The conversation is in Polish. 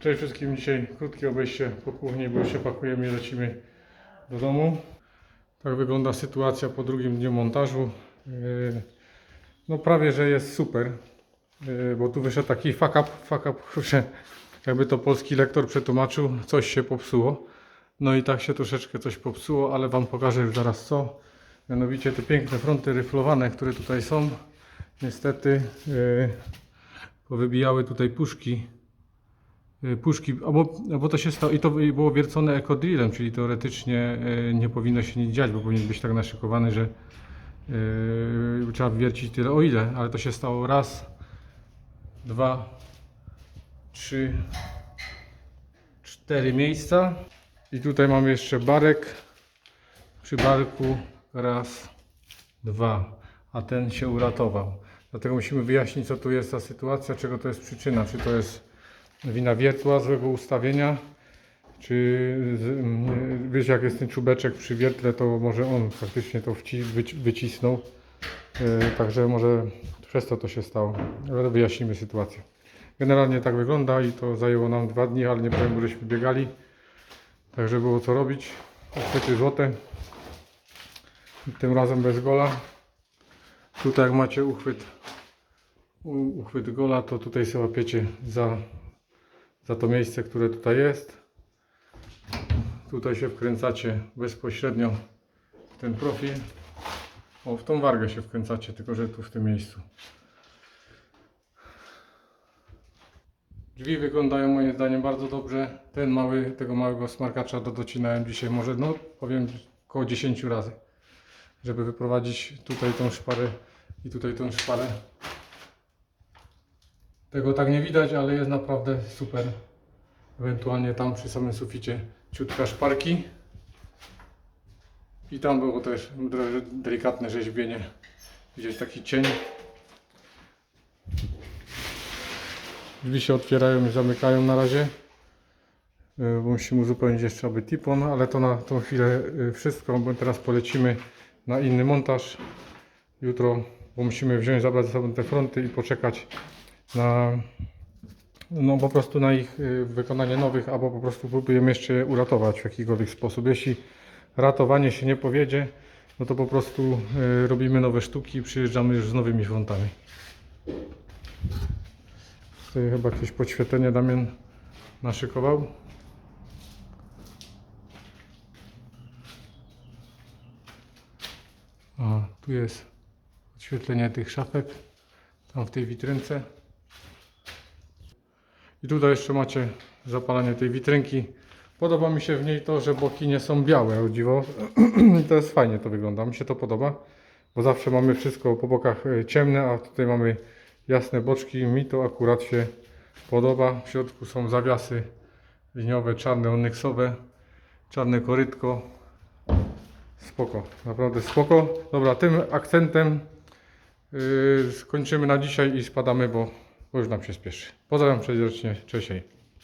Cześć wszystkim, dzisiaj krótkie obejście po kuchni, bo się pakujemy i lecimy do domu. Tak wygląda sytuacja po drugim dniu montażu. Yy, No prawie, że jest super, yy, bo tu wyszedł taki fuck up, fuck up, że jakby to polski lektor przetłumaczył, coś się popsuło. No i tak się troszeczkę coś popsuło, ale Wam pokażę już zaraz co. Mianowicie te piękne fronty ryflowane, które tutaj są, niestety yy, powybijały tutaj puszki puszki, albo, albo to się stało, i to było wiercone ekodrillem, czyli teoretycznie y, nie powinno się nic dziać, bo powinien być tak naszykowany, że y, trzeba wiercić tyle o ile, ale to się stało raz, dwa, trzy, cztery miejsca i tutaj mamy jeszcze barek, przy barku raz, dwa, a ten się uratował. Dlatego musimy wyjaśnić, co tu jest za sytuacja, czego to jest przyczyna. Czy to jest wina wiertła, złego ustawienia, czy mm, wiesz, jak jest ten czubeczek przy wiertle, to może on faktycznie to wycisnął. Yy, także może przez to to się stało. Ale wyjaśnimy sytuację. Generalnie tak wygląda i to zajęło nam dwa dni, ale nie powiem, żeśmy biegali. Także było co robić. Chwyty złote. Tym razem bez gola. Tutaj jak macie uchwyt, uchwyt gola, to tutaj sobie łapiecie za, za to miejsce, które tutaj jest. Tutaj się wkręcacie bezpośrednio w ten profil. O, w tą wargę się wkręcacie, tylko że tu w tym miejscu. Drzwi wyglądają moim zdaniem bardzo dobrze. Ten mały, tego małego smarkacza do docinałem dzisiaj może, no powiem, około 10 razy żeby wyprowadzić tutaj tą szparę i tutaj tą szparę. Tego tak nie widać, ale jest naprawdę super. Ewentualnie tam przy samym suficie ciutka szparki. I tam było też delikatne rzeźbienie. Gdzieś taki cień. Drzwi się otwierają i zamykają na razie. Bo Musimy uzupełnić jeszcze aby tipon, ale to na tą chwilę y, wszystko, bo teraz polecimy na inny montaż jutro, bo musimy wziąć, zabrać ze sobą te fronty i poczekać na no po prostu na ich y, wykonanie nowych, albo po prostu próbujemy jeszcze je uratować w jakikolwiek sposób. Jeśli ratowanie się nie powiedzie, no to po prostu y, robimy nowe sztuki i przyjeżdżamy już z nowymi frontami. Tutaj chyba jakieś podświetlenie Damian naszykował. A, tu jest oświetlenie tych szafek, tam w tej witrynce. I tutaj jeszcze macie zapalanie tej witrynki. Podoba mi się w niej to, że boki nie są białe, o dziwo. To jest fajnie to wygląda, mi się to podoba. Bo zawsze mamy wszystko po bokach e, ciemne, a tutaj mamy jasne boczki. Mi to akurat się podoba. W środku są zawiasy liniowe, czarne, onyksowe, czarne korytko. Spoko, naprawdę spoko. Dobra, tym akcentem yy, skończymy na dzisiaj i spadamy, bo, już nam się spieszy. Pozdrawiam serdecznie, cześć.